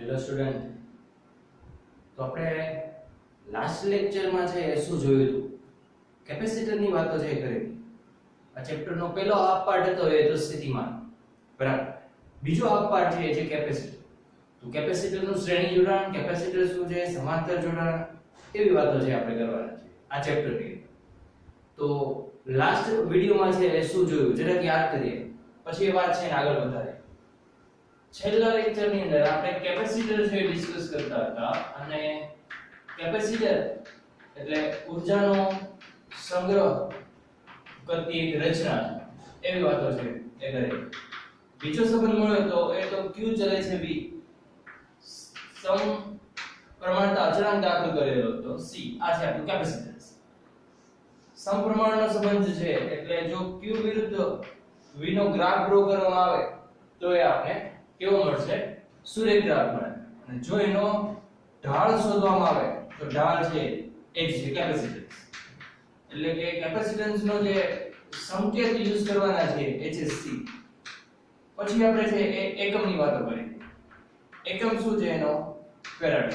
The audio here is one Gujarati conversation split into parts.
હેલો સ્ટુડન્ટ તો આપણે લાસ્ટ લેક્ચરમાં છે, શું જોયું હતું? કેપેસિટરની વાતો એ કરી. આ ચેપ્ટરનો પહેલો હાફ પાર્ટ હતો, એ તો સ્થિતિમાન. બરાબર. બીજો હાફ પાર્ટ છે, એ છે કેપેસિટર તો કેપેસિટરનું શ્રેણી જોડાણ કેપેસિટર શું છે, સમાંતર જોડાણ, એવી વાતો છે આપણે કરવાના છે, આ ચેપ્ટરની તો લાસ્ટ વિડીયોમાં છે શું જોયું? જરાક યાદ કરીએ. પછી એ વાત છે આગળ વધારીએ. છેલ્લા લેક્ચરની અંદર આપણે કેપેસિટર વિશે ડિસ્કસ કરતા હતા અને કેપેસિટર એટલે ઉર્જાનો સંગ્રહ કરતી એક રચના એવી વાતો છે એ કરી. બીજો સંબંધ મળ્યો તો એ તો q ચલે છે v. સમ પ્રમાણતા અચળાંક દાખલ કરેલો હતો, c. આ છે આપણું કેપેસિટન્સ સમપ્રમાણનો સંબંધ છે, એટલે જો q વિરુદ્ધ v નો ગ્રાફ ડ્રો કરવામાં આવે, તો એ આપણે કેવો મળશે? સુરેખ ગ્રાફ મળે. અને જો એનો ઢાળ શોધવામાં આવે, તો ઢાળ છે એ છે કેપેસિટન્સ એટલે કે કેપેસિટન્સ નો જે સંકેત યુઝ કરવાના છે એ છે સી પછી આપણે છે એ એકમની વાતો કરી એકમ શું છે એનો? ફેરાડ.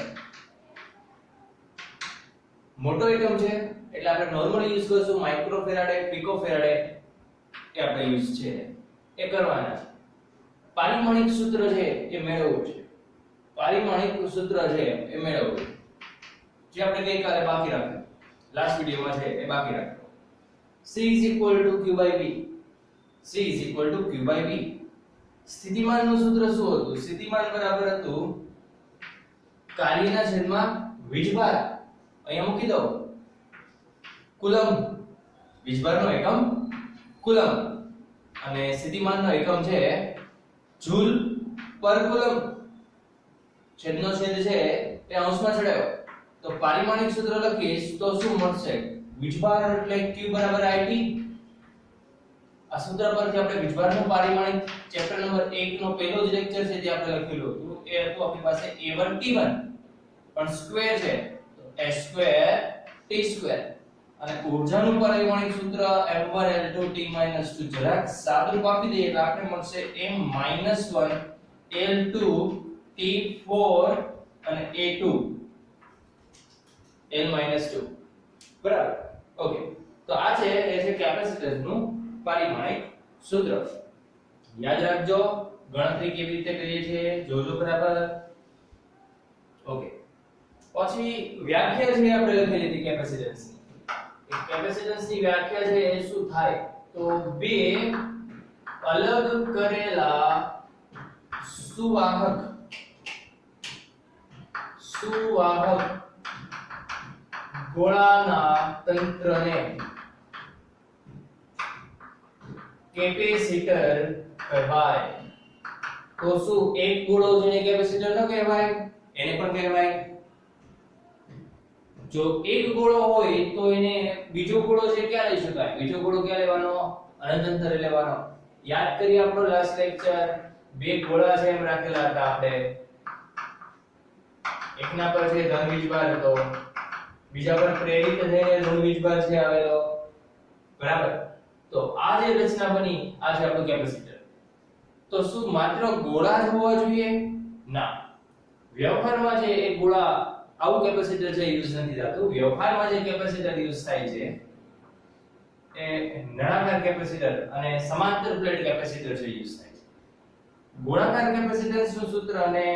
મોટો એકમ છે, એટલે આપણે નોર્મલી યુઝ કરશું માઇક્રો ફેરાડે પિકો ફેરાડે એ આપણે યુઝ છે. એ કરવાના છે. પારિમાણિક સૂત્ર છે એ મેળવવું છે. પારિમાણિક સૂત્ર છે એ મેળવવું છે. જે આપણે ગઈકાલે બાકી રાખ્યું. લાસ્ટ વિડિયોમાં છે એ બાકી રાખ્યું. C q v c q v સ્થિતિમાનનું સૂત્ર શું હતું? સ્થિતિમાન બરાબર હતું કાર્યના છેદમાં વીજભાર. અહીંયા મૂકી દો કુલમ વીજભારનો એકમ કુલમ અને સ્થિતિમાનનો એકમ છે જૂલ પર કુલમ છેદનો છેદ છે એ અંશમાં છેડાયો. તો પારિમાણિક સૂત્ર લખીશ તો શું મળશે? વીજભાર એટલે q બરાબર it આ સૂત્ર પરથી આપણે વીજભારનું પારિમાણિક ચેપ્ટર નંબર 1 નો પહેલો જ લેક્ચર છે જે આપણે લખેલું હતું. એ હતું આપણી પાસે a1 t1 પણ સ્ક્વેર છે. તો h સ્ક્વેર t સ્ક્વેર અને ઊર્જાનું પરિમાણિક સૂત્ર m1 l2 t 2 જરાક સાદું આપી દઈએ એટલે આપણે મળશે m 1 l2 t4 અને a2 l 2 બરાબર? ઓકે તો આ છે, એ છે કેપેસિટન્સનું પારિમાણિક સૂત્ર. યાદ રાખજો, ગણતરી કેવી રીતે કરીએ છીએ, જોજો બરાબર? ઓકે પછી વ્યાખ્યા છે આપણે લખેલી હતી કેપેસિટન્સની. કેપેસિટન્સની વ્યાખ્યા છે એ શું થાય? તો બે અલગ કરેલા સુવાહક સુવાહક ગોળાના તંત્રને કેપેસિટર કહેવાય. તો શું એક ગોળો જેને કેપેસિટર ન કહેવાય? એને પણ કહેવાય. જો એક ગોળો હોય તો એને બીજો ગોળો છે ક્યાં લઈ શકાય? બીજો ગોળો ક્યાં લેવાનો? અનંત અંતરે લેવાનો. યાદ કરીએ આપણો લાસ્ટ લેક્ચર બે ગોળા છે એમ રાખેલા હતા આપણે. એકના પર છે ધન વીજભાર હતો. બીજા પર પ્રેરિત થઈને ધન વીજભાર છે આવેલો. બરાબર? તો આ જે રચના બની, આ છે આપણું કેપેસિટર. તો શું માત્ર ગોળા જ હોવા જોઈએ? ના. વ્યવહારમાં છે એ ગોળા આવું કેપેસિટર છે યુઝ નથી થતું. વ્યવહારમાં જે કેપેસિટર યુઝ થાય છે, એ નળાકાર કેપેસિટર અને સમાંતર પ્લેટ કેપેસિટર છે યુઝ થાય છે. ગોળાકાર કેપેસિટન્સનું સૂત્ર અને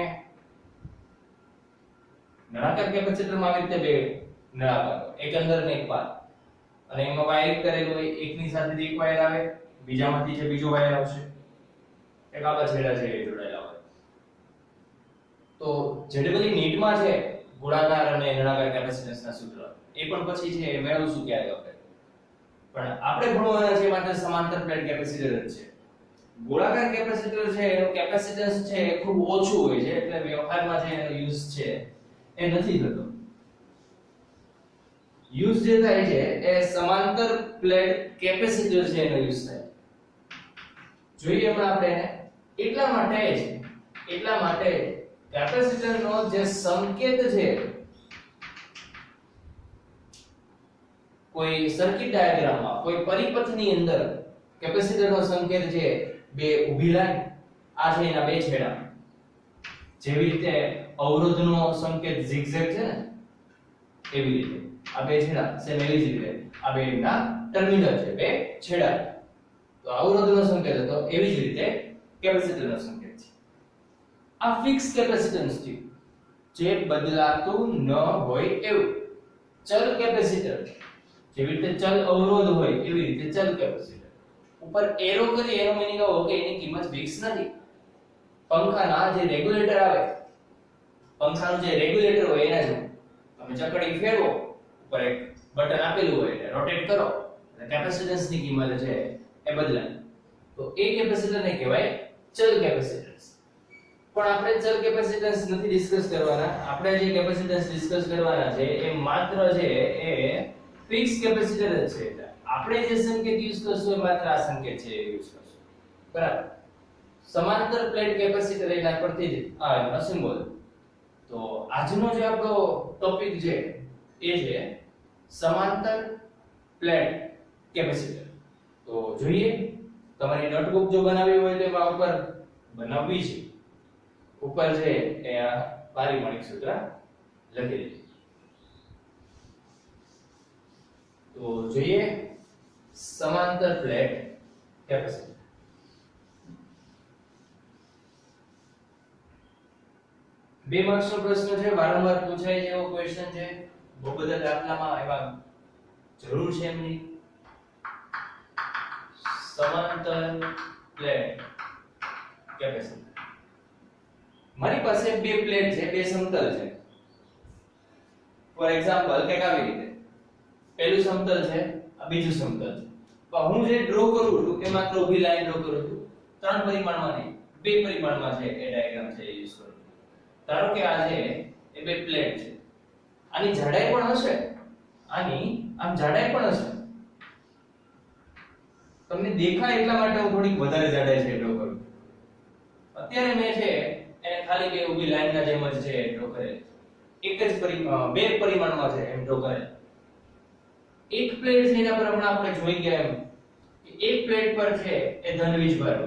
નળાકાર કેપેસિટરમાં આવી રીતે બે નળાકાર એક અંદર ને એક બહાર. અને એમાં વાયર કરેલું હોય, એકની સાથે એક વાયર આવે, બીજામાંથી જે બીજો વાયર આવશે. એક આ છેડા છે જોડાયેલા હોય. તો જનરલી નીટમાં છે ગોળાકાર અને નળાકાર કેપેસિટન્સના સૂત્ર. એ પણ પછી છે, મેળવશું ક્યારે આપણે? પણ આપણે ભણવાના છે માત્ર સમાંતર પ્લેટ કેપેસિટર જ છે. ગોળાકાર કેપેસિટર છે, એનો કેપેસિટન્સ છે એ ખૂબ ઓછું હોય છે, એટલે વ્યવહારમાં જે એનો યુઝ છે, એ નથી થતો. યુઝ જે થાય છે, એ સમાંતર પ્લેટ કેપેસિટર છે એનો યુઝ થાય. જોઈએ હમણાં આપણે, એટલા માટે છે એટલા માટે કેપેસિટરનો જે સંકેત છે, કોઈ સર્કિટ ડાયાગ્રામમાં કોઈ પરિપથની અંદર કેપેસિટર નો સંકેત છે, બે ઊભી લાઈન, આ છે એના બે છેડા. જેવી રીતે અવરોધનો સંકેત ઝિગઝેગ છે ને, એવી રીતે. આ બે છેડા સેમ એવી જ રીતે. આ બે એમના ટર્મિનલ છે, બે છેડા. તો અવરોધનો સંકેત હતો, એવી જ રીતે કેપેસિટરનો સંકેત. આ ફિક્સ કેપેસિટન્સ છે જે બદલાતું ન હોય એવું. ચલ કેપેસિટર. જેવી રીતે ચલ અવરોધ હોય, એવી રીતે ચલ કેપેસિટર. ઉપર એરો કરી એનો મીનિંગ આવો કે એની કિંમત ફિક્સ નથી. પંખાના જે રેગ્યુલેટર આવે, પંખાનું જે રેગ્યુલેટર હોય, એના જેવું. તમે ચકડી ફેરવો, ઉપર એક બટન આપેલું હોય, એટલે રોટેટ કરો. એટલે કેપેસિટન્સની કિંમત છે એ બદલાય. તો એ કેપેસિટરને કહેવાય ચલ કેપેસિટન્સ. પણ આપણે ચલ કેપેસિટન્સ નથી ડિસ્કસ કરવાના. આપણે જે કેપેસિટન્સ ડિસ્કસ કરવાના છે, એ માત્ર છે, એ ફિક્સ કેપેસિટર જ છે. આપણે જે સંકેત યુઝ કરશું, એ માત્ર આ સંકેત છે યુઝ કરશું. બરાબર? સમાંતર પ્લેટ કેપેસિટર એના પરથી જ, આ સિમ્બોલ તો આજનો જે આપણો ટોપિક છે, એ છે સમાંતર પ્લેટ કેપેસિટર તો જોઈએ, તમારી નોટબુક જો બનાવી હોય તો એમાં ઉપર બનાવવી છે. ઉપર છે એ પારિમાણિક સૂત્ર લખી દીધું તો જોઈએ સમાંતર પ્લેટ કેપેસિટર બે માર્ક્સનો પ્રશ્ન છે, વારંવાર પૂછાય જેવો ક્વેશ્ચન છે. બહુ બધા દાખલામાં એવા જરૂર છે એમની. સમાંતર પ્લેટ કેપેસિટર મારી પાસે બે પ્લેટ છે, બે સમતલ છે. ફોર એક્ઝામ્પલ કંઈક આવી રીતે. પહેલું સમતલ છે, આ બીજું સમતલ છે. પણ હું જે ડ્રો કરું છું, એ માત્ર ઊભી લાઈન ડ્રો કરું છું. ત્રણ પરિમાણમાં નહીં, બે પરિમાણમાં છે, એ ડાયાગ્રામ છે યુઝ કરું ધારો કે આ છે, એ બે પ્લેટ છે. આની જાડાઈ પણ હશે. આની, આમ જાડાઈ પણ હશે. તમને દેખાય એટલા માટે હું થોડીક વધારે જાડાઈ છે ડ્રો કરું અત્યારે મેં છે એને ખાલી બે ઊભી લાઈનના જેમ જ છે ડ્રો કરેલ એક જ પરિ બે પરિમાણમાં છે એમ ડ્રો કરેલ એક પ્લેટ છે એના પર હમણાં આપણે જોઈ ગયા એમ. એક પ્લેટ પર છે એ ધન વીજભાર.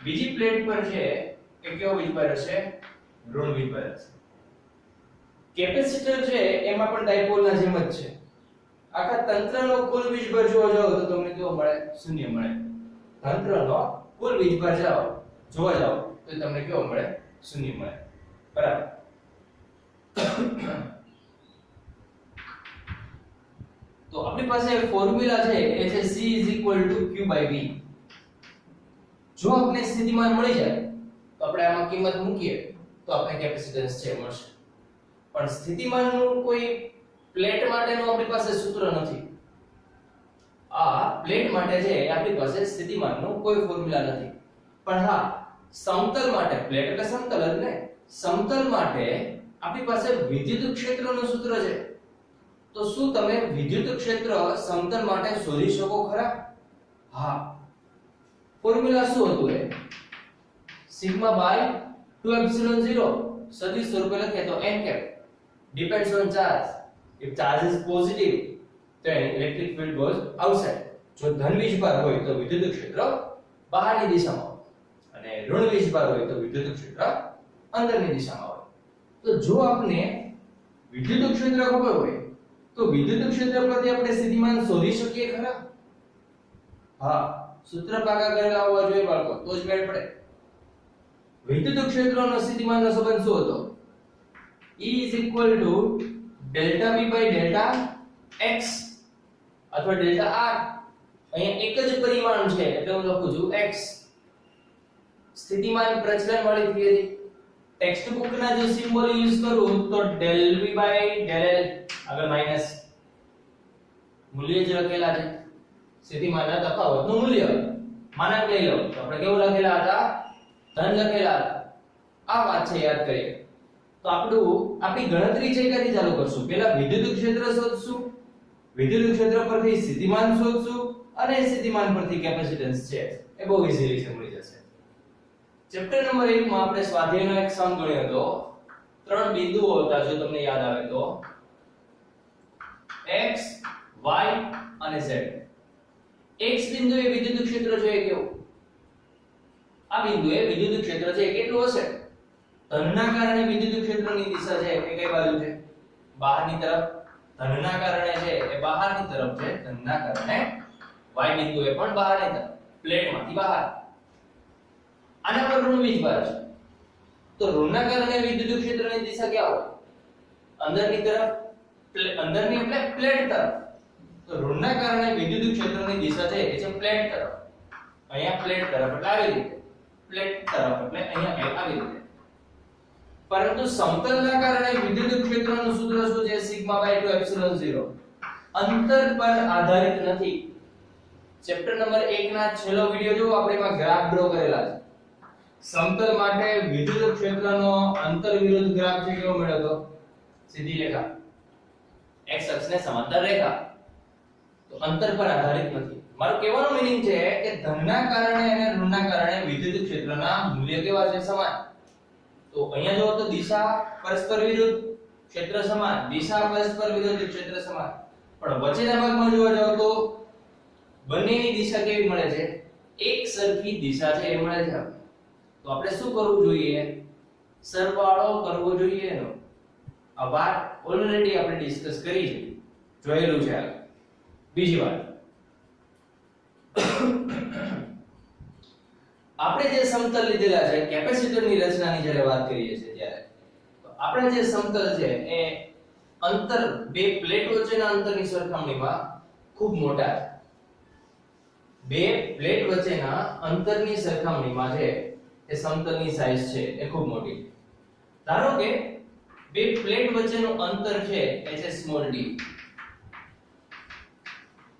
બીજી પ્લેટ પર છે એ કેવો વીજભાર હશે ઋણ વીજભાર હશે કેપેસિટર છે એમાં પણ ડાયપોલના જેમ જ છે. આખા તંત્રનો કુલ વીજભાર જોવા જાવ તો તમને કેવો મળે? શૂન્ય મળે. તંત્રનો કુલ વીજભાર જાઓ, જોવા જાઓ તો તમને કેવો મળે? શૂન્ય મળે બરાબર તો આપણી પાસે ફોર્મ્યુલા છે એ છે C Q V. જો આપણે સ્થિતિમાન મળી જાય, તો આપણે આમાં કિંમત મૂકીએ, તો આપણે કેપેસિટન્સ છે મળશે. પણ સ્થિતિમાનનું કોઈ પ્લેટ માટેનું આપણી પાસે સૂત્ર નથી. આ પ્લેટ માટે છે આપણી પાસે સ્થિતિમાનનું કોઈ ફોર્મ્યુલા નથી. પણ હા સમતલ માટે પ્લેટ એટલે સમતલ જ ને? સમતલ માટે આપણી પાસે વિદ્યુત ક્ષેત્રનું સૂત્ર છે. તો શું તમે વિદ્યુત ક્ષેત્ર સમતલ માટે શોધી શકો ખરા? હા. ફોર્મ્યુલા શું હતું એ? સિગ્મા બાય 2 એપ્સિલોન 0 સદિશ સ્વરૂપે લખે તો n cap. Depends on charge if charge is positive, then electric field goes outside. જો ધન વીજભાર હોય તો વિદ્યુત ક્ષેત્ર બહારની દિશામાં. અને ઋણ વીજભાર હોય તો વિદ્યુત ક્ષેત્ર અંદરની દિશામાં હોય. તો જો આપણે વિદ્યુત ક્ષેત્ર ખબર હોય, તો વિદ્યુત ક્ષેત્ર પરથી આપણે સ્થિતિમાન શોધી શકીએ ખરા? હા, સૂત્ર પાકા કરેલા હોવા જોઈએ બાળકો, તો જ મેળ પડે. વિદ્યુત ક્ષેત્રનો સ્થિતિમાનનો સંબંધ શું હતો? E is equal to delta V by delta x અથવા delta r. અહીંયા એક જ પરિમાણ છે, એટલે હું લખું છું x. સ્થિતિમાન પ્રચલન વાળી થિયરી ટેક્સ્ટ બુક ના જો સિમ્બોલ યુઝ કરું તો del v by del l આગળ માઇનસ મૂલ્ય જ લખેલા છે. સ્થિતિમાનના તફાવતનું મૂલ્ય. માનક લઈ લો. તો આપણે કેવું લખેલા હતા? ધન લખેલા હતા. આ વાત છે યાદ કરીએ. તો આપણું, આપણી ગણતરી છે ક્યાંથી ચાલુ કરશું? પહેલા વિદ્યુત ક્ષેત્ર શોધશું. વિદ્યુત ક્ષેત્ર પરથી સ્થિતિમાન શોધશું અને સ્થિતિમાન પરથી કેપેસિટન્સ છે. એ બહુ ઈઝીલી છે ચેપ્ટર નંબર 1 માં આપણે સ્વાધ્યાયનો એક સમ ગણ્યો હતો. ત્રણ બિંદુઓ હતા જો તમને યાદ આવે તો. X, y અને z. X બિંદુએ વિદ્યુત ક્ષેત્ર છે એ કેવું? આ બિંદુ એ વિદ્યુત ક્ષેત્ર છે એ કેટલું હશે? ધનના કારણે વિદ્યુત ક્ષેત્રની દિશા છે એ કઈ બાજુ છે? બહારની તરફ. ધનના કારણે છે એ બહારની તરફ છે. ધનના કારણે y બિંદુ એ પણ બહારની તરફ. પ્લેટમાંથી બહાર. આના પર ઋણ વીજભાર છે. તો ઋણના કારણે વિદ્યુત ક્ષેત્રની દિશા ક્યાં હોય? અંદરની તરફ અંદરની એટલે પ્લેટ તરફ. તો ઋણના કારણે વિદ્યુત ક્ષેત્રની દિશા છે એ છે પ્લેટ તરફ. અહીંયા પ્લેટ તરફ એટલે આવી રીતે. પ્લેટ તરફ એટલે અહીંયા આવી રીતે. પરંતુ સમતલના કારણે વિદ્યુત ક્ષેત્રનું સૂત્ર શું છે? સિગ્મા બાય 2 એપ્સિલોન 0 અંતર પર આધારિત નથી. ચેપ્ટર નંબર 1 ના છેલ્લો વિડિયો જો આપણે એમાં ગ્રાફ ડ્રો કરેલા છે. સમતલ માટે વિદ્યુત ક્ષેત્રનો અંતર વિરુદ્ધ ગ્રાફ છે કેવો મળ્યો તો? સીધી રેખા. X અક્ષને સમાંતર રેખા. તો અંતર પર આધારિત નથી. મારું કહેવાનો મીનિંગ છે કે ધનના કારણે અને ઋણના કારણે વિદ્યુત ક્ષેત્રના મૂલ્ય કેવા છે? સમાન. તો અહીંયા જો તો દિશા પરસ્પર વિરુદ્ધ ક્ષેત્ર સમાન. દિશા પરસ્પર વિરુદ્ધ ક્ષેત્ર સમાન. પણ વચ્ચેના ભાગમાં જોવા જાવ તો બંનેની દિશા કેવી મળે છે? એક સરખી દિશા છે, એ મળે છે. તો આપણે શું કરવું જોઈએ? સરવાળો કરવો જોઈએ એનો. આ વાત ઓલરેડી આપણે ડિસ્કસ કરી છે. જોયેલું છે બીજી વાત. આપણે જે સમતલ લીધેલા છે, કેપેસિટરની રચનાની જ્યારે વાત કરીએ છીએ ત્યારે, તો આપણે જે સમતલ છે એ અંતર, બે પ્લેટ વચ્ચેના અંતરની સરખામણીમાં ખૂબ મોટા છે. બે પ્લેટ વચ્ચેના અંતરની સરખામણીમાં છે એ સમતલની સાઈઝ છે, એ ખૂબ મોટી. ધારો કે બે પ્લેટ વચ્ચેનું અંતર છે એ છે સ્મોલ ડી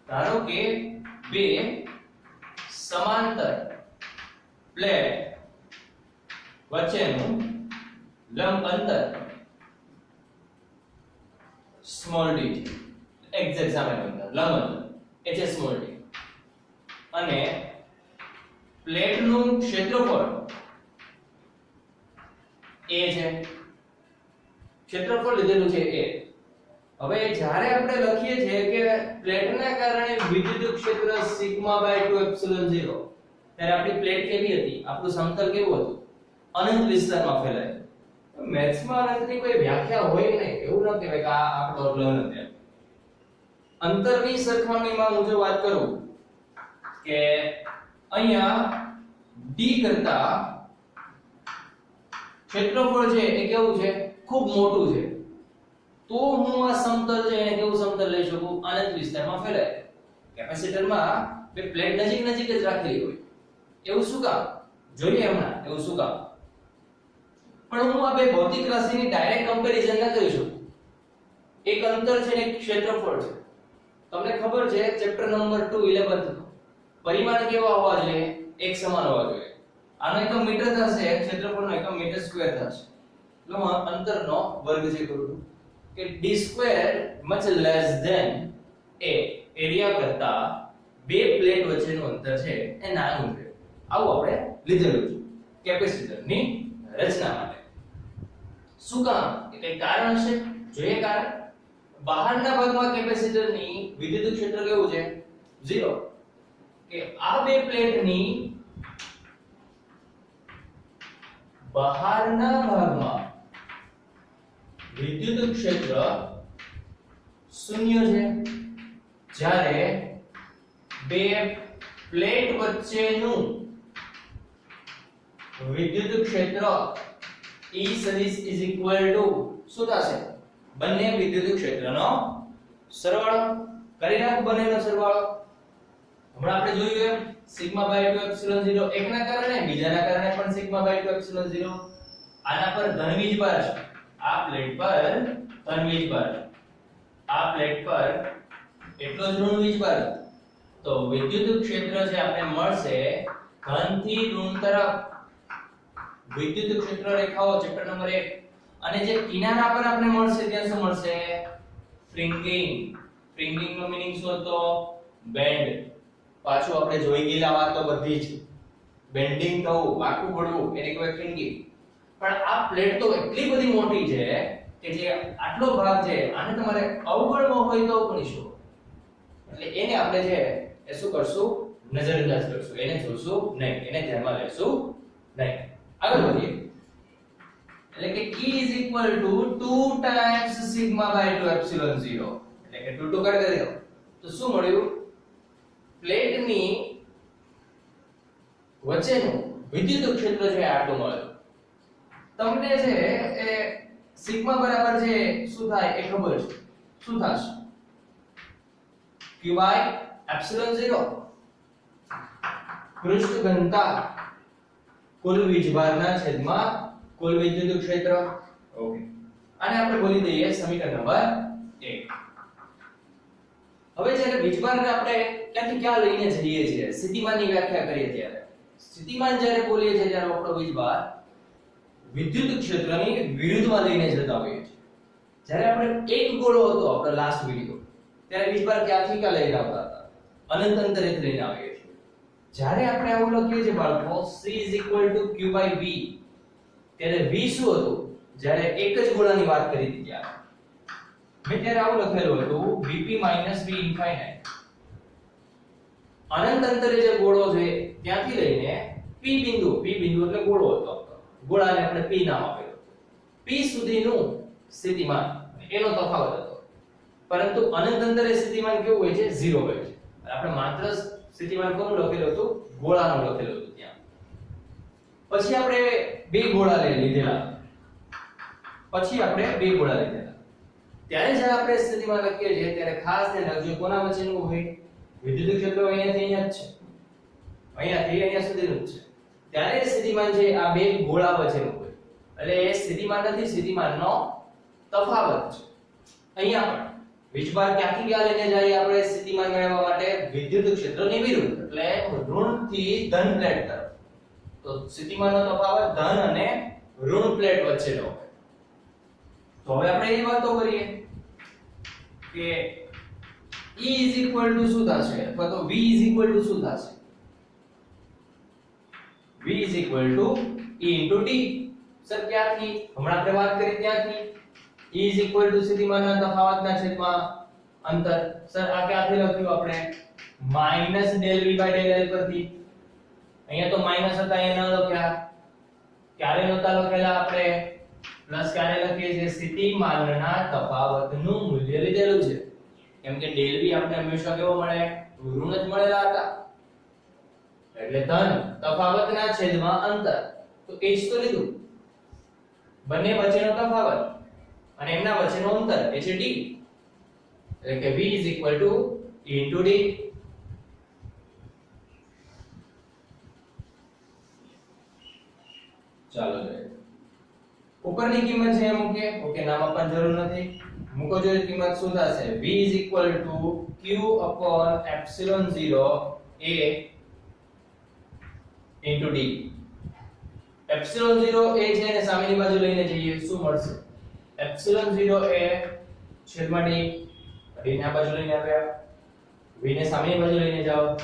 ધારો કે બે સમાંતર પ્લેટ વચ્ચેનું લંબ અંતર સ્મોલ છે. એક્ઝેક્ટ સામે અંતર, લંબ અંતર. એ છે સ્મોલ ડી અને પ્લેટનું ક્ષેત્રફળ એ છે. ક્ષેત્રફળ લીધેલું છે એ. હવે જ્યારે આપણે લખીએ છીએ કે પ્લેટના કારણે વિદ્યુત ક્ષેત્ર સિગ્મા બાય 2 એપ્સિલોન 0 ત્યારે આપણી પ્લેટ કેવી હતી? આપણું સમતલ કેવું હતું? અનંત વિસ્તારમાં ફેલાયેલું મેથ્સમાં અનંતની કોઈ વ્યાખ્યા હોય નહીં. એવું ન કહેવાય કે આ આપણો પ્લેન અનંત અંતરની સરખામણીમાં હું જો વાત કરું કે અહીંયા d કરતા ક્ષેત્રફળ છે એ કેવું છે? ખૂબ મોટું છે. તો હું આ સમતલ છે એને કેવું સમતલ લઈ શકું? અનંત વિસ્તારમાં ફેલાય. કેપેસિટરમાં બે પ્લેટ નજીક નજીક જ રાખેલી હોય. એવું શું કામ? જોઈએ હમણાં, એવું શું કામ? પણ હું આ બે ભૌતિક રાશિની ડાયરેક્ટ કમ્પેરિઝન ન કરી શકું. એક અંતર છે એક ક્ષેત્રફળ છે. તમને ખબર છે ચેપ્ટર નંબર 2 11th પરિમાણ કેવા હોવા જોઈએ? એક સમાન હોવા જોઈએ. આનો એકમ મીટર થશે ક્ષેત્રફળનો એકમ મીટર સ્ક્વેર થશે. એટલે હું અંતરનો વર્ગ જે કરું છું, કે d square much less than a. Area કરતા બે પ્લેટ વચ્ચેનું અંતર છે, એ નાનું છે. આવું આપણે લીધેલું છે, કેપેસિટરની રચના માટે. શું કામ? એ કઈ કારણ છે? જોઈએ કારણ. બહારના ભાગમાં કેપેસિટરની વિદ્યુત ક્ષેત્ર કેવું છે? 0 કે આ બે પ્લેટની બહારના ભાગમાં વિદ્યુત ક્ષેત્ર શૂન્ય છે. જ્યારે બે પ્લેટ વચ્ચેનું વિદ્યુત ક્ષેત્ર E સદિશ ઇઝ ઇક્વલ ટુ શું થશે? બંને વિદ્યુત ક્ષેત્રનો સરવાળો. કરી નાખ બંનેનો સરવાળો. હમણાં આપણે જોયું એમ. સિગ્મા બાય 2 એપ્સિલોન 0 એકના કારણે, બીજાના કારણે પણ સિગ્મા બાય 2 એપ્સિલોન 0 આના પર ધન વીજભાર છે આ પ્લેટ પર ધન વીજભાર આ પ્લેટ પર એટલો જ ઋણ વીજભાર તો વિદ્યુત ક્ષેત્ર જે આપણે મળશે ધનથી ઋણ તરફ. વિદ્યુત ક્ષેત્ર રેખાઓ, ચેપ્ટર નંબર 1 અને જે કિનારા પર આપણે મળશે, ત્યાં શું મળશે? ફ્રિંગિંગ ફ્રિંગિંગ નો મીનિંગ શું હતો? બેન્ડ પાછું આપણે જોઈ ગયેલા વાતો બધી જ. બેન્ડિંગ થવું, વાકું પડવું, એને કહેવાય ફ્રિંગિંગ પણ આ પ્લેટ તો એટલી બધી મોટી છે કે જે આટલો ભાગ છે, આને તમારે અવગણવો હોય તો અવગણીશું. એટલે એને આપણે છે એ શું કરશું? નજરઅંદાજ કરશું. એને જોશું નહીં. એને ધ્યાનમાં લેશું નહીં. આગળ વધીએ. એટલે કે E is equal to 2 times sigma by 2 epsilon 0 એટલે કે 2 2 કાઢી દો. તો શું મળ્યું? પ્લેટની વચ્ચેનું વિદ્યુત ક્ષેત્ર છે આટલું મળે. તમને છે એ સિગ્મા બરાબર છે શું થાય એ ખબર છે. શું થશે? qy by 0 પૃષ્ઠ ઘનતા કુલ વીજભારના છેદમાં કુલ વિદ્યુત ક્ષેત્ર. ઓકે અને આપણે બોલી દઈએ સમીકરણ નંબર 1 હવે જ્યારે વીજભારને આપણે ક્યાંથી ક્યાં લઈને જઈએ છીએ? સ્થિતિમાનની વ્યાખ્યા કરીએ ત્યારે. સ્થિતિમાન જ્યારે બોલીએ છીએ, ત્યારે આપણો વીજભાર વિદ્યુત ક્ષેત્રની વિરુદ્ધમાં લઈને જતા હોઈએ છીએ. જ્યારે આપણે એક ગોળો હતો, આપણો લાસ્ટ વિડિયો ત્યારે વીજભાર ક્યાંથી ક્યાં લઈને આવતા હતા? અનંત અંતરેથી લઈને આવીએ છીએ. જ્યારે આપણે આવું લખીએ છીએ, બાળકો, c q v. ત્યારે v શું હતું? જ્યારે એક જ ગોળાની વાત કરી હતી ત્યારે. મેં ત્યારે આવું લખેલું હતું vp v ઇન્ફાઇનાઇટ અનંત અંતરે જે ગોળો છે, ત્યાંથી લઈને p બિંદુ p બિંદુ એટલે ગોળો હતો. ગોળાને આપણે p નામ આપેલું p સુધીનું સ્થિતિમાન, એનો તફાવત હતો. પરંતુ અનંત અંતરે સ્થિતિમાન કેવું હોય છે? 0 હોય છે. આપણે માત્ર સ્થિતિમાન કોનું લખેલું હતું? ગોળાનું લખેલું હતું ત્યાં. પછી આપણે બે ગોળા લઈ લીધેલા. પછી આપણે બે ગોળા લીધેલા. ત્યારે જ્યારે આપણે સ્થિતિમાન લખીએ છીએ, ત્યારે ખાસ ધ્યાન રાખજો, કોના વચ્ચેનું હોય? વિદ્યુત ક્ષેત્ર અહીંયાથી અહીંયા જ છે. અહીંયાથી અહીંયા સુધીનું જ છે. ત્યારે સ્થિતિમાન છે, આ બે ગોળા વચ્ચેનું હોય. એટલે એ સ્થિતિમાન નથી, સ્થિતિમાનનો તફાવત છે. અહીંયા પણ વીજભાર ક્યાંથી ક્યાં લઈને જાય આપણે સ્થિતિમાન મેળવવા માટે? વિદ્યુત ક્ષેત્રની વિરુદ્ધ. એટલે ઋણથી ધન પ્લેટ તરફ. તો સ્થિતિમાનનો તફાવત ધન અને ઋણ પ્લેટ વચ્ચેનો. હોય તો હવે આપણે એ વાતો કરીએ કે E is equal to શું થશે? અથવા તો V is equal to શું થશે? V is equal to E into T. Sir ક્યાંથી હમણાં આપણે વાત કરી ત્યાંથી E is equal to સ્થિતિમાનના તફાવતના છેદમાં અંતર. સર આ ક્યાંથી લખ્યું આપણે? Minus del V by del L પરથી. અહીંયા તો માઇનસ હતા એ ન લખ્યા. ક્યારે નહોતા લખેલા આપણે. પ્લસ ક્યારે લખીએ છીએ સ્થિતિમાનના તફાવતનું મૂલ્ય લીધેલું છે. કેમ કે ડેલ V આપણે હંમેશા કેવો મળે? ઋણ જ મળેલા હતા. એટલે ધન તફાવતના છેદમાં અંતર. તો એ જ તો લીધું. બંને વચ્ચેનો તફાવત અને એમના વચ્ચેનો અંતર એ છે d. એટલે કે v e into d. ચાલો જોઈએ. ઉપરની કિંમત છે એ મૂકીએ. ઓકે, નામ આપવાની જરૂર નથી. મૂકો જો કિંમત શું થશે? V q epsilon 0 a into d. Epsilon 0 એ છે ને સામેની બાજુ લઈને જઈએ. શું મળશે? એપ્સિલોન 0 એ છેદમાં d. D ને બાજુ લઈને આવ્યા v ને સામેની બાજુ લઈને જાઓ.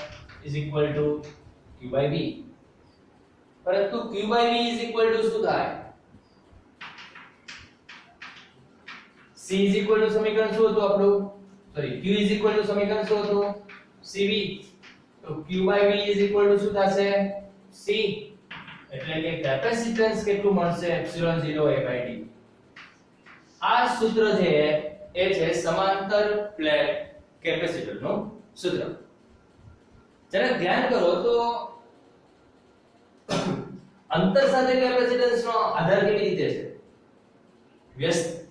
Is equal to q by v. પરંતુ q by v is equal to શું થાય? C is equal to સમીકરણ શું હતું આપણું? Sorry q is equal to સમીકરણ શું હતું? Cv તો q by v is equal to શું થશે? C. એટલે કે કેપેસિટન્સ કેટલું મળશે? Epsilon 0 a by d. આ સૂત્ર છે, એ છે સમાંતર પ્લેટ કેપેસિટરનું સૂત્ર. જરા ધ્યાન કરો તો અંતર સાથે કેપેસિટન્સનો આધાર કેવી રીતે છે? વ્યસ્ત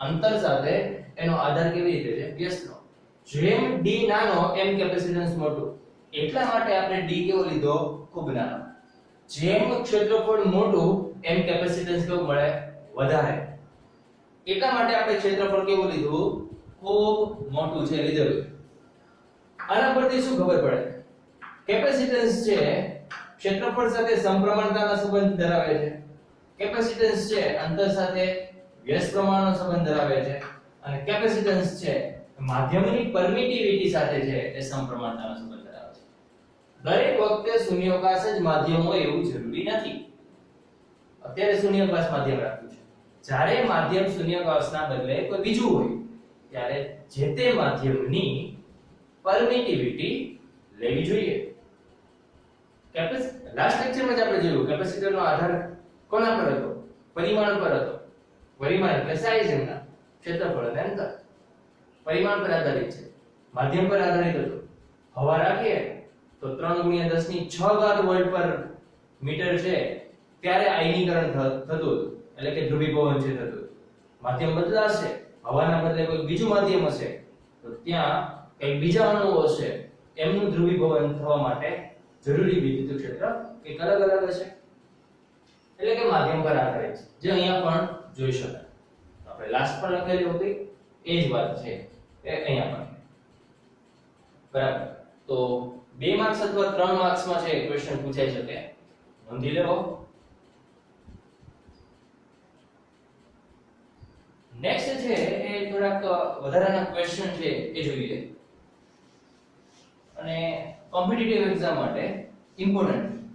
અંતર સાથે એનો આધાર કેવી રીતે છે? વ્યસ્તનો જેમ d નાનો, એમ કેપેસિટન્સ મોટું. એટલા માટે આપણે d કેવો લીધો? ખૂબ નાનો. જેમ ક્ષેત્રફળ મોટું, એમ કેપેસિટન્સ કેવું મળે? વધારે. એટલા માટે આપણે ક્ષેત્રફળ કેવું લીધું? ખૂબ મોટું છે, લીધેલું. આના પરથી શું ખબર પડે? કેપેસિટન્સ છે, ક્ષેત્રફળ સાથે સમપ્રમાણતાનો સંબંધ ધરાવે છે. કેપેસિટન્સ છે, અંતર સાથે વ્યસ્ત પ્રમાણનો સંબંધ ધરાવે છે અને કેપેસિટન્સ છે માધ્યમની પરમિટિવિટી સાથે છે એ સમપ્રમાણતાનો સંબંધ ધરાવે છે. દરેક વખતે શૂન્યાવકાશ જ માધ્યમ હોય એવું જરૂરી નથી. અત્યારે શૂન્યાવકાશ માધ્યમ રાખ્યું છે. જ્યારે માધ્યમ શૂન્યાવકાશના બદલે કોઈ બીજું હોય, ત્યારે જે તે માધ્યમની પરમિટિવિટી લેવી જોઈએ. કેપેસિટર લાસ્ટ લેક્ચરમાં જ આપણે જોયું કેપેસિટરનો આધાર કોના પર હતો? પરિમાણ પર હતો. પરિમાણ એટલે સાઈઝ એમના? ક્ષેત્રફળ અને અંતર. પરિમાણ પર આધારિત છે. માધ્યમ પર આધારિત હતું. હવા રાખીએ તો 3 ગુણ્યા 10 ની 6 ઘાત વોલ્ટ પર મીટર છે, ત્યારે આયનીકરણ થતું હતું. એટલે કે ધ્રુવીભવન છે થતું. માધ્યમ બદલાશે. હવાના બદલે કોઈ બીજું માધ્યમ હશે, તો ત્યાં કંઈક બીજા અણુઓ હશે. એમનું ધ્રુવીભવન થવા માટે જરૂરી વિદ્યુત ક્ષેત્ર કંઈક અલગ અલગ હશે. એટલે કે માધ્યમ પર આધારિત છે. જે અહીંયા પણ જોઈ શકાય. આપણે લાસ્ટ પર લખેલી હતી, એ જ વાત છે એ અહીંયા પણ. બરાબર. તો બે માર્ક્સ અથવા ત્રણ માર્ક્સમાં છે ક્વેશ્ચન પૂછાઈ શકે. નોંધી લેવો. નેક્સ્ટ છે એ થોડાક વધારાના ક્વેશ્ચન છે એ જોઈએ. અને કોમ્પિટિટિવ એક્ઝામ માટે ઇમ્પોર્ટન્ટ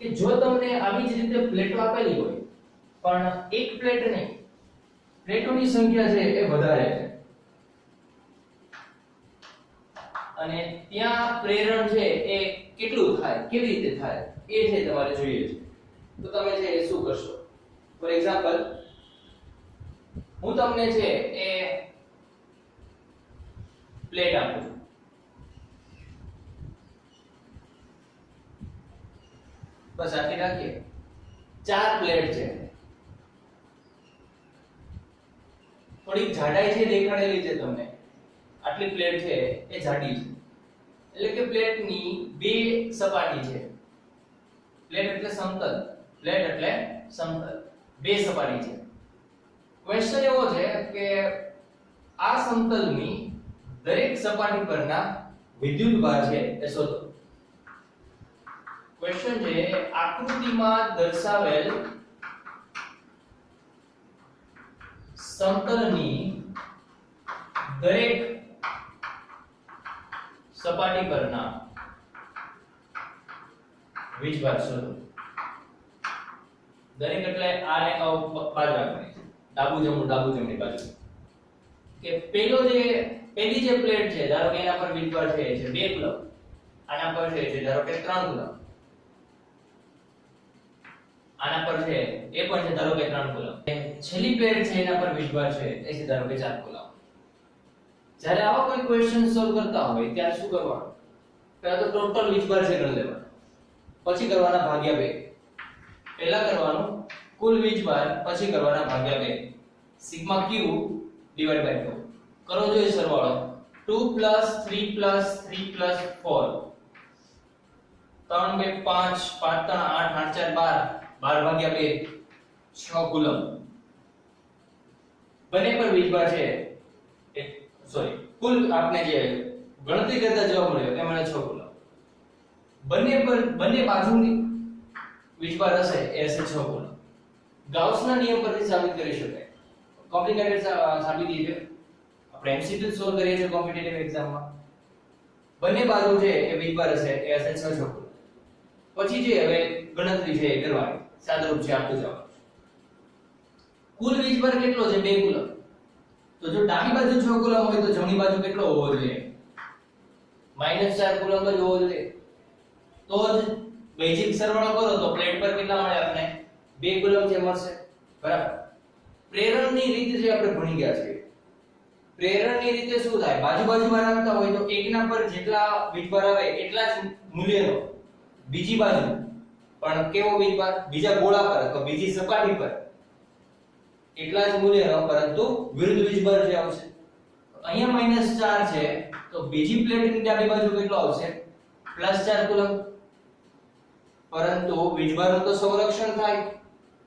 કે જો તમને આવી જ રીતે પ્લેટો આપેલી હોય, પણ એક પ્લેટ નહીં, પ્લેટોની સંખ્યા છે એ વધારે છે. અને ત્યાં પ્રેરણ છે એ કેટલું થાય, કેવી રીતે થાય, એ છે તમારે જોઈએ છે. તો તમે છે શું કરશો? ફોર એક્ઝામ્પલ હું તમને છે એ પ્લેટ આપું છું બસ આટલી રાખીએ. ચાર પ્લેટ છે. થોડીક જાડાઈ છે દેખાડેલી છે તમને. આટલી પ્લેટ છે એ જાડી છે. એટલે કે પ્લેટની બે સપાટી છે. પ્લેટ એટલે સમતલ, પ્લેટ એટલે સમતલ. બે સપાટી છે. ક્વેશ્ચન એવો છે કે આ સમતલની દરેક સપાટી પરના વિદ્યુત ભાર છે એ શોધો. ક્વેશ્ચન છે, આકૃતિમાં દર્શાવેલ સમતલની દરેક સપાટી પરના વીજભાર શોધો દરેક એટલે આ રેખાઓ આ બાદ રાખવાની ડાબુ જમણું, ડાબુ જમણી બાજુ. કે પેલો જે, પેલી જે પ્લેટ છે, ધારો કે એના પર વીજભાર છે 2 કુલમ. આના પર છે ધારો કે 3 કુલમ. આના પર છે, એ પણ છે, ધારો કે 3 કુલમ છેલ્લી પેર છે, એના પર વીજભાર છે, એ છે, ધારો કે 4 કુલમ જ્યારે આવા કોઈ ક્વેશ્ચન સોલ્વ કરતા હોય, ત્યારે શું કરવાનું? પહેલા તો ટોટલ વીજભાર છે ગણી લેવાનું. પછી કરવાના ભાગ્યા બે. પહેલા કરવાનું કુલ વીજભાર પછી કરવાના ભાગ્યા બે. સિગ્મા ક્યુ ડિવાઇડ બાય 2 કરો જોઈએ સરવાળો. 2 3 3 4 ત્રણ બે પાંચ પાંચ ત્રણ, આઠ આઠ ચાર, બાર. બાર ભાગ્યા બે છ કુલમ બંને પર વીજભાર છે એ સોરી કુલ આપને જે ગણતરી કરતા જવાબ મળ્યો મને 6 કુલમ બંને પર, બંને બાજુની વીજભાર હશે, એ હશે 6 કુલમ ગાઉસના નિયમ પરથી સાબિત કરી શકાય. કોમ્પ્લિકેટેડ સાબિતી છે આપણે એમસીક્યુ સોલ્વ કરીએ છીએ કોમ્પિટિટિવ એક્ઝામમાં બંને બાજુ છે એ વીજભાર હશે, એ હશે 6 6 કુલમ પછી જે હવે ગણતરી છે એ કરવાની. સાદરૂપ છે, આપતો જવાબ. કુલ વીજભાર કેટલો છે? બે કુલમ. તો જો ડાબી બાજુ 6 કુલમ હોય તો જમણી બાજુ કેટલો હોવો જોઈએ? -4 કુલમ જ હોવો જોઈએ. તો જ બેઝિક સરવાળો કરો તો પ્લેટ પર કેટલા મળે આપણે 2 કુલમ જે મળશે. બરાબર. પ્રેરણની રીત જે આપણે ભણી ગયા છીએ. પ્રેરણની રીતે શું થાય? બાજુ બાજુમાં રાખતા હોય તો એકના પર જેટલા વીજભાર આવે એટલા જ મૂલ્યનો બીજી બાજુ પણ કેવો વીજભાર બીજા ગોળા પર કે બીજી સપાટી પર? એટલા જ મૂલ્યનો પરંતુ વિરુદ્ધ વીજભાર જે આવશે. અહીંયા માઇનસ 4 છે, તો બીજી પ્લેટની ડાબી બાજુ કેટલો આવશે? પ્લસ 4 કુલમ પરંતુ વીજભારનું તો સંરક્ષણ થાય.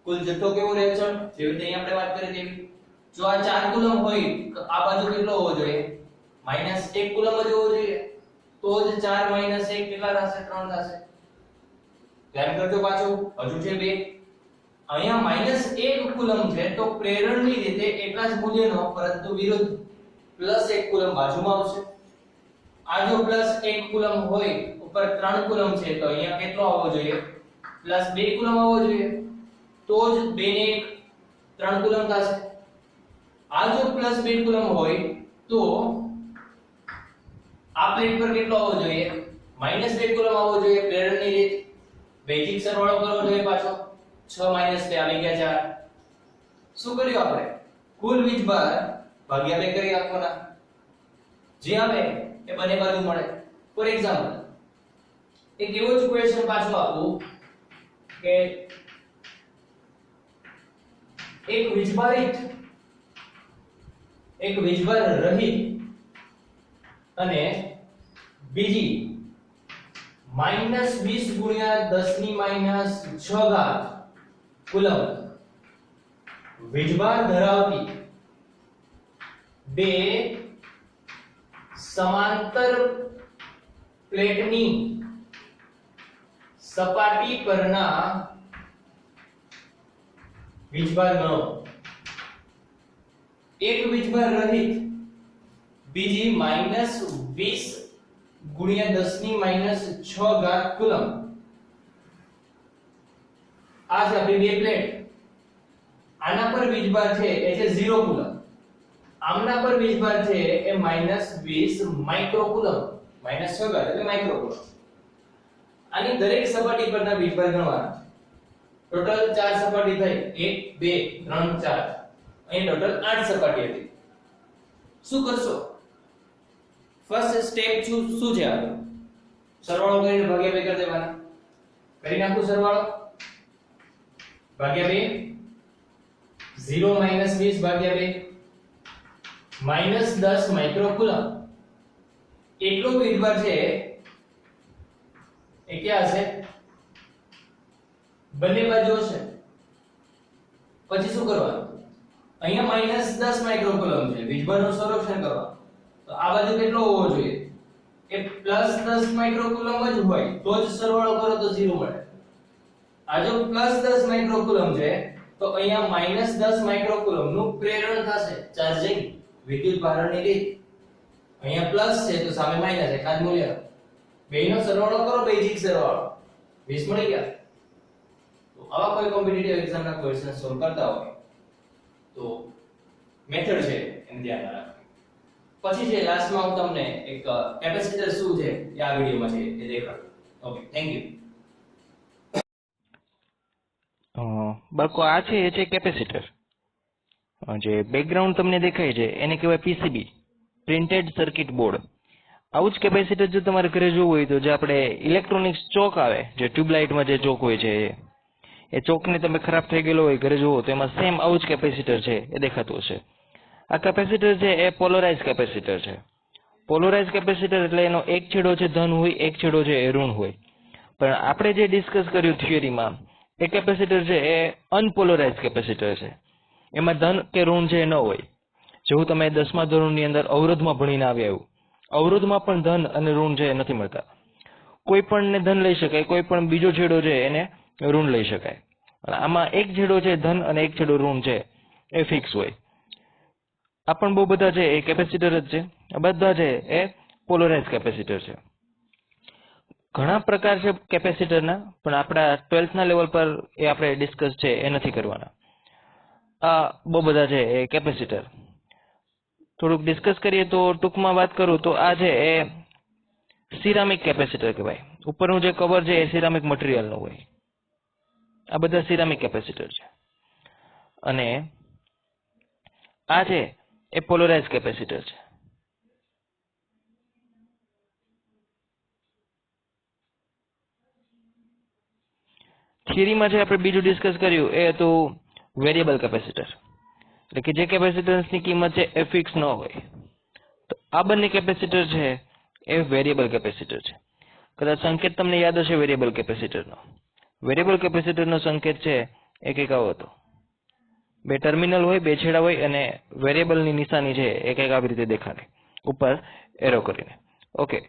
કુલ જથ્થો કેવો રહે છે? જેવી રીતે આપણે વાત કરી તેવી જો આ 4 કુલમ હોય, તો આ બાજુ કેટલો હોવો જોઈએ? માઇનસ 1 કુલમ જ હોવો જોઈએ. તો જ 4 માઇનસ 1 કેટલા થશે? 3 થશે. ધ્યાન કરજો પાછું. હજુ છે બે. અહીંયા માઇનસ 1 કુલમ છે, તો પ્રેરણની રીતે એટલા જ મૂલ્યનો, પરંતુ વિરુદ્ધ પ્લસ 1 કુલમ બાજુમાં આવશે. આ જો પ્લસ 1 કુલમ હોય, ઉપર 3 કુલમ છે, તો અહીંયા કેટલો આવવો જોઈએ? પ્લસ 2 કુલમ આવવો જોઈએ. તો જ 2 ને 1 3 કુલમ થશે. આ જો પ્લસ 2 કુલમ હોય, તો આ પ્લેટ પર કેટલો આવવો જોઈએ? માઇનસ 2 કુલમ આવવો જોઈએ પ્રેરણની રીત. બેઝિક સરવાળો કરવો જોઈએ પાછો 6 માઇનસ 2 આવી ગયા ચાર. શું કર્યું આપણે? કુલ વીજભાર ભાગ્યા 2 કરી નાખવાના જે આવે એ બંને બાજુ મળે. ફોર એક્ઝામ્પલ એક એવો જ ક્વેશ્ચન પાછો આપું કે એક વીજભારિત એક વીજભાર રહિત અને બીજી માઇનસ વીસ ગુણ્યા દસની માઇનસ છ ઘાત કુલમ વીજભાર ધરાવતી બે સમાંતર પ્લેટની સપાટી પરના વીજભાર ગણો. એક વીજભાર રહિત, બીજી માઇનસ વીસ ગુણ્યા દસની માઇનસ છ ઘાત કુલમ આ છે આપણી બે પ્લેટ આના પર વીજભાર છે એ છે 0 કુલમ આમના પર વીજભાર છે એ માઇનસ 20 માઇક્રો કુલમ માઇનસ 6 ઘાત એટલે માઇક્રો કુલમ આની દરેક સપાટી પરના વીજભાર ગણવાના ટોટલ ચાર સપાટી થઈ. 1 2 3 4 અહીં ટોટલ 8 સપાટી હતી. શું કરશો? ફર્સ્ટ સ્ટેપ શું છે આપણો સરવાળો કરીને ભાગ્યા 2 કરી દેવાના. કરી નાખું સરવાળો? ભાગ્યા 2 0 માઇનસ 20 ભાગ્યા 2 માઇનસ 10 માઇક્રો કુલમ એટલો વીજભાર છે. એ ક્યાં હશે? બંને બાજુ હશે. પછી શું કરવાનું? અહીંયા માઇનસ 10 માઇક્રો કુલમ છે. વીજભારનું સંરક્ષણ કરવાનું. તો આ બાજુ કેટલો હોવો જોઈએ? એ પ્લસ 10 માઇક્રોકુલમ જ હોય, તો જ સરવાળો કરો તો 0 મળે. આ જો પ્લસ 10 માઇક્રોકુલમ છે, તો અહીંયા માઇનસ 10 માઇક્રોકુલમનું પ્રેરણ થશે ચાર્જિંગ વિદ્યુત ભારણની રીત અહીંયા પ્લસ છે, તો સામે માઇનસ એકાદ મૂલ્ય બેયનો સરવાળો કરો બેઝિક સરવાળો. 20 મળી ગયા. તો આવા કોઈ કોમ્પિટિટિવ એક્ઝામના ક્વેશ્ચન સોલ્વ કરતા હોય, તો મેથડ છે, એને ધ્યાનમાં રાખો પછી જે લાસ્ટમાં હું તમને એક કેપેસિટર શું છે, એ આ વિડિયોમાં છે, એ દેખાડું. ઓકે થેન્ક યુ બકો આ છે, એ છે કેપેસિટર જે બેકગ્રાઉન્ડ તમને દેખાય છે, એને કહેવાય પીસીબી પ્રિન્ટેડ સર્કિટ બોર્ડ આવું જ કેપેસિટર જો તમારે ઘરે જોવું હોય તો જે આપણે ઇલેક્ટ્રોનિક્સ ચોક આવે, જે ટ્યુબલાઇટમાં જે ચોક હોય છે, એ. ચોકને તમે ખરાબ થઈ ગયેલો હોય, ઘરે જુઓ તો એમાં સેમ આવું જ કેપેસિટર છે, એ દેખાતું હશે. આ કેપેસિટર છે, એ પોલરાઇઝ કેપેસિટર છે. પોલરાઇઝ કેપેસિટર એટલે એનો એક છેડો છે ધન હોય, એક છેડો છે એ ઋણ હોય. પણ આપણે જે ડિસ્કસ કર્યું થિયરીમાં એ કેપેસિટર છે, એ અનપોલરાઇઝ કેપેસિટર છે. એમાં ધન કે ઋણ છે એ ન હોય. જેવું તમે દસમા ધોરણની અંદર અવરોધમાં ભણીને આવ્યા અવરોધમાં પણ ધન અને ઋણ છે એ નથી મળતા. કોઈ પણને ધન લઈ શકાય, કોઈ પણ બીજો છેડો છે, એને ઋણ લઈ શકાય. આમાં એક છેડો છે ધન અને એક છેડો ઋણ છે, એ ફિક્સ હોય. આ પણ બહુ બધા છે, એ કેપેસિટર જ છે. આ બધા છે, એ પોલરાઇઝ કેપેસિટર છે. ઘણા પ્રકાર છે કેપેસિટરના, પણ આપણા ટ્વેલ્થના લેવલ પર એ આપણે ડિસ્કસ છે, એ નથી કરવાના. આ બહુ બધા છે, એ કેપેસિટર. થોડુંક ડિસ્કસ કરીએ તો ટૂંકમાં વાત કરું તો આ છે, એ સિરામિક કેપેસિટર કહેવાય. ઉપરનું જે કવર છે, એ સિરામિક મટીરિયલનું હોય. આ બધા સિરામિક કેપેસિટર છે. અને આ છે એ પોલરાઇઝ કેપેસિટર છે. થિયરીમાં જે આપણે બીજું ડિસ્કસ કર્યું, એ હતું વેરિયેબલ કેપેસિટર એટલે કે જે કેપેસિટન્સની કિંમત છે એ ફિક્સ ન હોય. તો આ બંને કેપેસિટર છે એ વેરિયેબલ કેપેસિટર છે. કદાચ સંકેત તમને યાદ હશે વેરિયેબલ કેપેસિટરનો વેરિયેબલ કેપેસિટરનો સંકેત છે એ કંઈક આવો હતો. બે ટર્મિનલ હોય, બે છેડા હોય અને વેરિયેબલની નિશાની છે એ કંઈક આવી રીતે દેખાડે ઉપર એરો કરીને. ઓકે